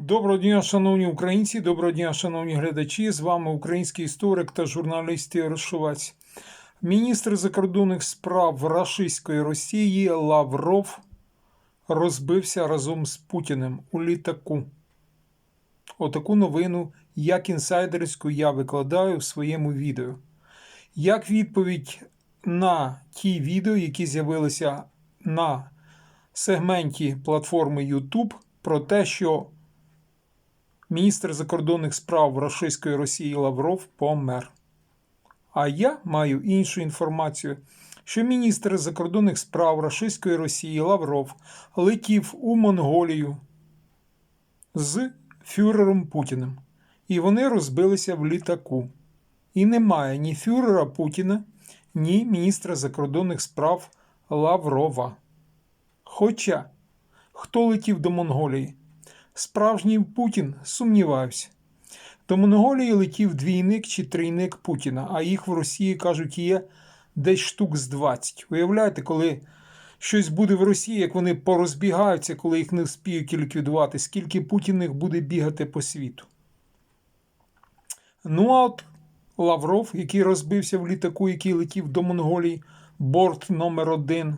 Доброго дня, шановні українці, доброго дня, шановні глядачі. З вами український історик та журналіст Ігор Міністр закордонних справ Рашистської Росії Лавров розбився разом з Путіним у літаку. Отаку новину, як інсайдерську, я викладаю в своєму відео. Як відповідь на ті відео, які з'явилися на сегменті платформи YouTube про те, що міністр закордонних справ Рашистської Росії Лавров помер. А я маю іншу інформацію, що міністр закордонних справ Рашистської Росії Лавров летів у Монголію з фюрером Путіним, і вони розбилися в літаку. І немає ні фюрера Путіна, ні міністра закордонних справ Лаврова. Хоча хто летів до Монголії? Справжній Путін, сумніваюся. До Монголії летів двійник чи трійник Путіна, а їх в Росії кажуть є десь штук з 20. Уявляєте, коли щось буде в Росії, як вони порозбігаються, коли їх не вспіють ліквідувати, скільки Путін їх буде бігати по світу. Ну а от Лавров, який розбився в літаку, який летів до Монголії, борт номер один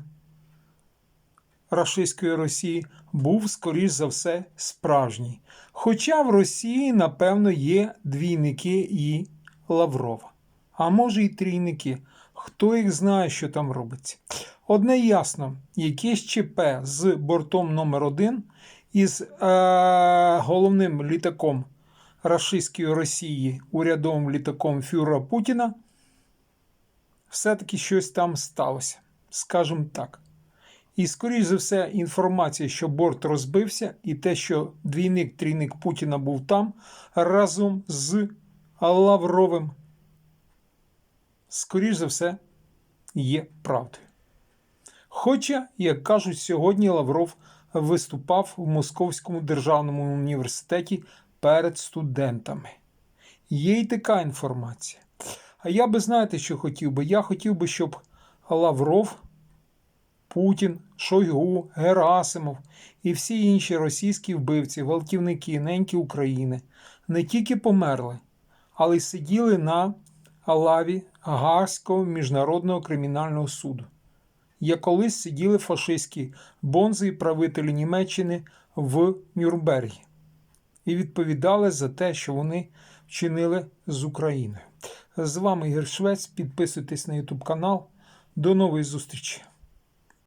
рашистської Росії, був, скоріш за все, справжній. Хоча в Росії, напевно, є двійники і Лаврова. А може і трійники. Хто їх знає, що там робиться. Одне ясно, якесь ЧП з бортом номер 1 із е, головним літаком рашистської Росії, урядовим літаком Фюрера Путіна, все-таки щось там сталося, скажімо так. І, скоріш за все, інформація, що борт розбився, і те, що двійник-трійник Путіна був там разом з Лавровим, скоріш за все, є правдою. Хоча, як кажуть, сьогодні Лавров виступав в Московському державному університеті перед студентами. Є й така інформація. А я би знаєте, що хотів би? Я хотів би, щоб Лавров. Путін, Шойгу, Герасимов і всі інші російські вбивці, гвалтівники, неньки України не тільки померли, але й сиділи на лаві Гаагського міжнародного кримінального суду, як колись сиділи фашистські бонзи і правителі Німеччини в Нюрнбергі і відповідали за те, що вони вчинили з Україною. З вами Ігор Швець. Підписуйтесь на YouTube канал. До нової зустрічі!